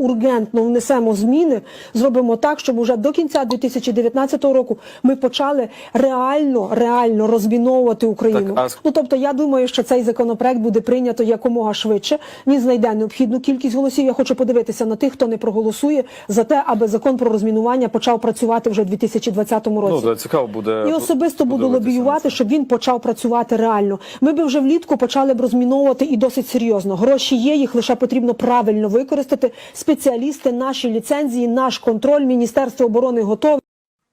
ургентно внесемо зміни, зробимо так, щоб уже до кінця 2019 року ми почали реально, реально розміновувати Україну. Так, а- Ну тобто, я думаю, що цей законопроект буде прийнято якомога швидше. Він знайде необхідну кількість голосів. Я хочу подивитися на тих, хто не проголосує за те, аби закон про розмінування почав працювати вже в 2020 році. Ну, да, цікаво буде. І особисто буду лобіювати, щоб він почав працювати реально. Ми би вже влітку почали б розміновувати і досить серйозно. Гроші є, їх лише потрібно правильно використати. Спеціалісти, наші ліцензії, наш контроль, Міністерство оборони готові.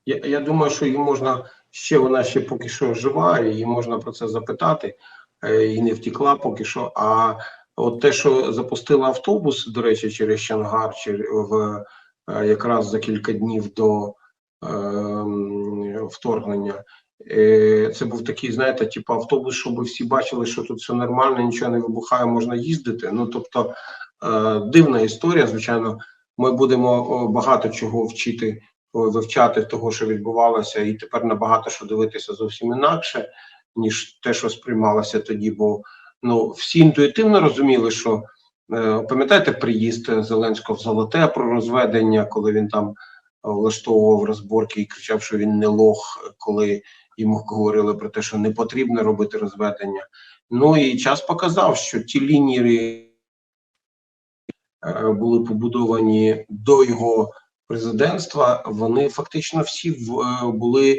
Я, я думаю, що її можна ще вона ще поки що жива, її можна про це запитати, е, і не втекла поки що. А от те, що запустила автобус, до речі, через Чангар, чи в е, якраз за кілька днів до е, вторгнення. Це був такий, знаєте, типу автобус, щоб всі бачили, що тут все нормально, нічого не вибухає, можна їздити. Ну тобто дивна історія. Звичайно, ми будемо багато чого вчити вивчати того, що відбувалося, і тепер набагато що дивитися зовсім інакше, ніж те, що сприймалося тоді. Бо ну всі інтуїтивно розуміли, що е, пам'ятаєте приїзд Зеленського в Золоте про розведення, коли він там е, влаштовував розборки і кричав, що він не лох, коли йому говорили про те, що не потрібно робити розведення. Ну і час показав, що ті лінії е, були побудовані до його президентства, вони фактично всі е, були.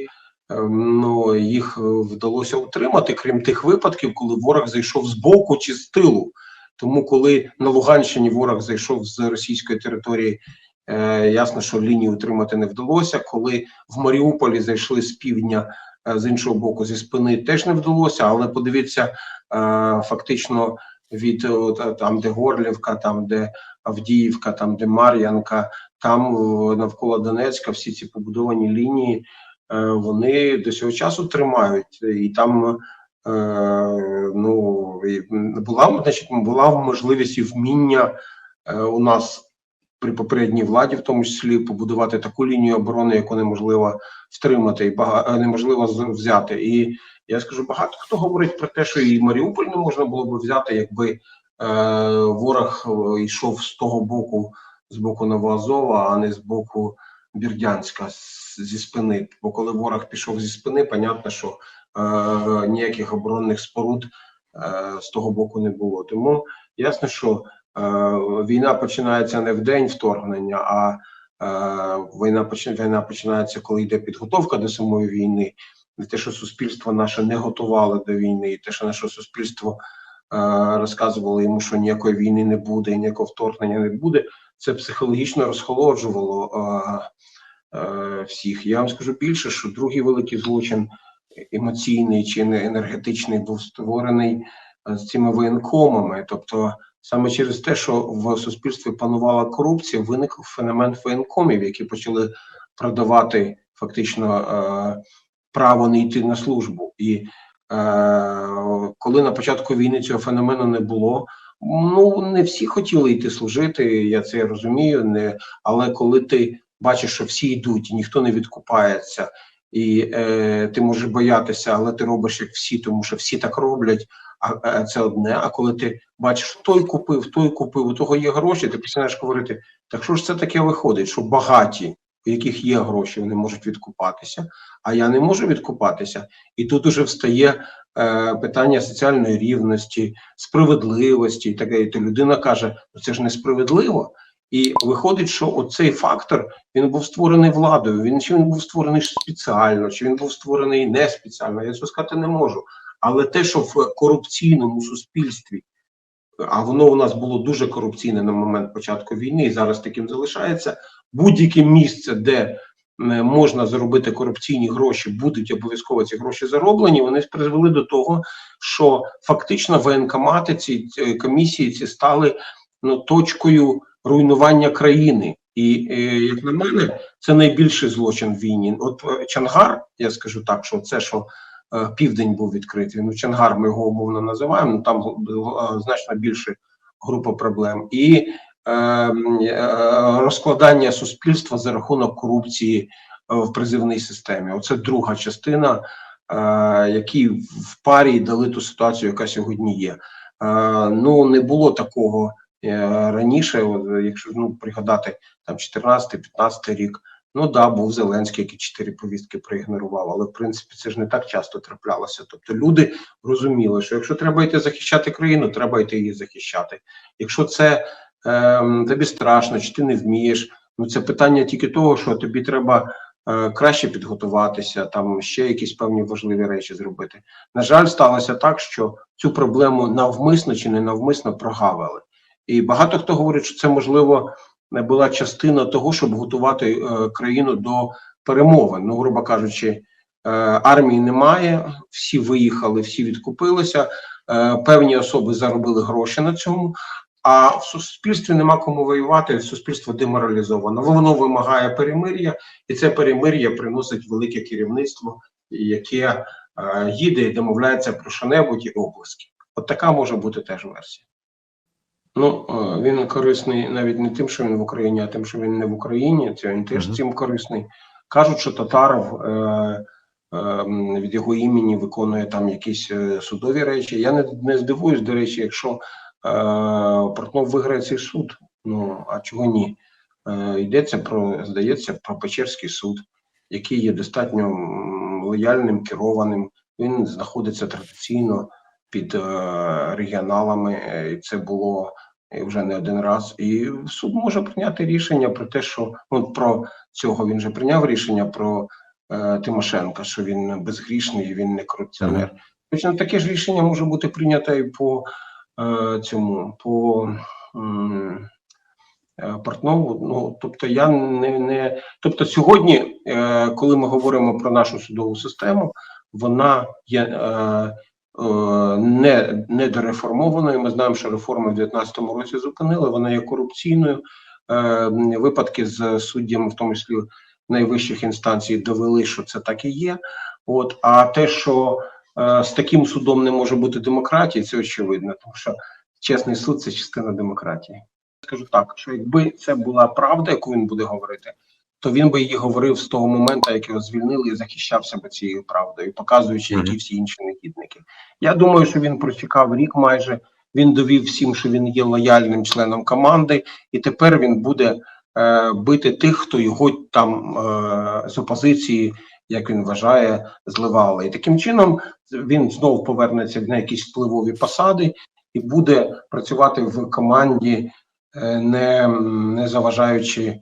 е, Ну, їх е, вдалося утримати, крім тих випадків, коли ворог зайшов з боку чи з тилу. Тому, коли на Луганщині ворог зайшов з російської території, е, ясно, що лінію утримати не вдалося. Коли в Маріуполі зайшли з півдня, е, з іншого боку, зі спини теж не вдалося. Але подивіться, е, фактично від е, е, там, де Горлівка, там де Авдіївка, там де Мар'янка, там е, навколо Донецька, всі ці побудовані лінії, вони до цього часу тримають, і там ну була значить, була можливість і вміння у нас при попередній владі, в тому числі, побудувати таку лінію оборони, яку неможливо втримати і бага- е, неможливо взяти. І я скажу, багато хто говорить про те, що і Маріуполь не можна було б взяти, якби е, ворог е, йшов з того боку, з боку Новоазова, а не з боку Бірдянська зі спини. Бо коли ворог пішов зі спини, понятно, що е, ніяких оборонних споруд е, з того боку не було. Тому ясно, що війна починається не в день вторгнення, а е, війна війна починається, коли йде підготовка до самої війни. І те, що суспільство наше не готувало до війни, і те, що наше суспільство е, розказувало йому, що ніякої війни не буде, і ніякого вторгнення не буде, це психологічно розхолоджувало е, е, всіх. Я вам скажу більше, що другий великий злочин емоційний чи не енергетичний був створений е, з цими воєнкомами. Тобто, саме через те, що в суспільстві панувала корупція, виник феномен воєнкомів, які почали продавати фактично е, право не йти на службу. І е, коли на початку війни цього феномену не було. Ну не всі хотіли йти служити, я це розумію. Не але коли ти бачиш, що всі йдуть, і ніхто не відкупається, і е, ти можеш боятися, але ти робиш як всі, тому що всі так роблять. А е, це одне. А коли ти бачиш, той купив, той купив, у того є гроші, ти починаєш говорити: так що ж це таке виходить? Що багаті, у яких є гроші, вони можуть відкупатися, а я не можу відкупатися. І тут уже встає е, питання соціальної рівності, справедливості і таке. І то людина каже: ну це ж несправедливо. І виходить, що оцей фактор він був створений владою. Він чи він був створений спеціально, чи він був створений не спеціально. Я цього сказати не можу. Але те, що в корупційному суспільстві, а воно у нас було дуже корупційне на момент початку війни, і зараз таким залишається. Будь-яке місце, де можна заробити корупційні гроші, будуть обов'язково ці гроші зароблені. Вони призвели до того, що фактично воєнкомати ці комісії ці стали ну точкою руйнування країни. І е, як на мене, це найбільший злочин в війні. От е, Чангар, я скажу так, що це що південь був відкритий. Ну Чангар, ми його умовно називаємо. Ну там е, значно більше група проблем і е, е, розкладання суспільства за рахунок корупції е, в призивній системі. Оце друга частина, е, які в парі дали ту ситуацію, яка сьогодні є. Е, ну не було такого Е, Раніше, якщо ну, пригадати там 14-15 рік, ну да, був Зеленський, який чотири повістки проігнорував, але в принципі це ж не так часто траплялося. Тобто люди розуміли, що якщо треба йти захищати країну, треба йти її захищати. Якщо це ем, тобі страшно, чи ти не вмієш, ну це питання тільки того, що тобі треба е, краще підготуватися, там ще якісь певні важливі речі зробити. На жаль, сталося так, що цю проблему навмисно чи не навмисно прогавили. І багато хто говорить, що це можливо була частина того, щоб готувати е, країну до перемовин. Ну, грубо кажучи, е, армії немає, всі виїхали, всі відкупилися. Е, певні особи заробили гроші на цьому. А в суспільстві нема кому воювати, суспільство деморалізовано. Воно вимагає перемир'я, і це перемир'я приносить велике керівництво, яке їде і домовляється про що-небудь і обласки. От така може бути теж версія. Ну, він корисний навіть не тим, що він в Україні, а тим, що він не в Україні. Це він теж цим корисний. Кажуть, що Татаров е, е, від його імені виконує там якісь е, судові речі. Я не, не здивуюсь, до речі, якщо е, Портнов виграє цей суд. Ну а чого ні? Е, йдеться про, здається, про Печерський суд, який є достатньо лояльним, керованим. Він знаходиться традиційно під е, регіоналами. е, І це було е, вже не один раз. І суд може прийняти рішення про те, що ну, про цього він же прийняв рішення про е, Тимошенка, що він безгрішний, він не корупціонер. Точно таке ж рішення може бути прийнято і по е, цьому по е, Портнову. Ну тобто, я не, не тобто, сьогодні, е, коли ми говоримо про нашу судову систему, вона є е, не недореформованою. Ми знаємо, що реформи в 2019 році зупинили. Вона є корупційною. Е, випадки з суддями, в тому числі найвищих інстанцій, довели, що це так і є. От а те, що е, з таким судом не може бути демократії, це очевидно, тому що чесний суд це частина демократії. Скажу так, що якби це була правда, яку він буде говорити, то він би її говорив з того моменту, як його звільнили і захищався би цією правдою, показуючи, які всі інші негідники. Я думаю, що він прочекав рік майже. Він довів всім, що він є лояльним членом команди, і тепер він буде е, бити тих, хто його там е, з опозиції, як він вважає, зливали. І таким чином він знову повернеться на якісь впливові посади і буде працювати в команді, е, не, не заважаючи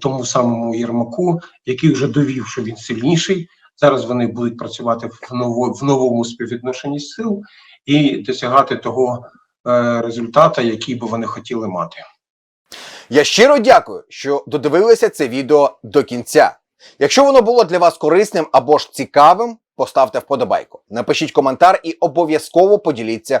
тому самому Єрмаку, який вже довів, що він сильніший. Зараз вони будуть працювати в ново, в новому співвідношенні сил і досягати того е, результату, який би вони хотіли мати. Я щиро дякую, що додивилися це відео до кінця. Якщо воно було для вас корисним або ж цікавим, поставте вподобайку, напишіть коментар і обов'язково поділіться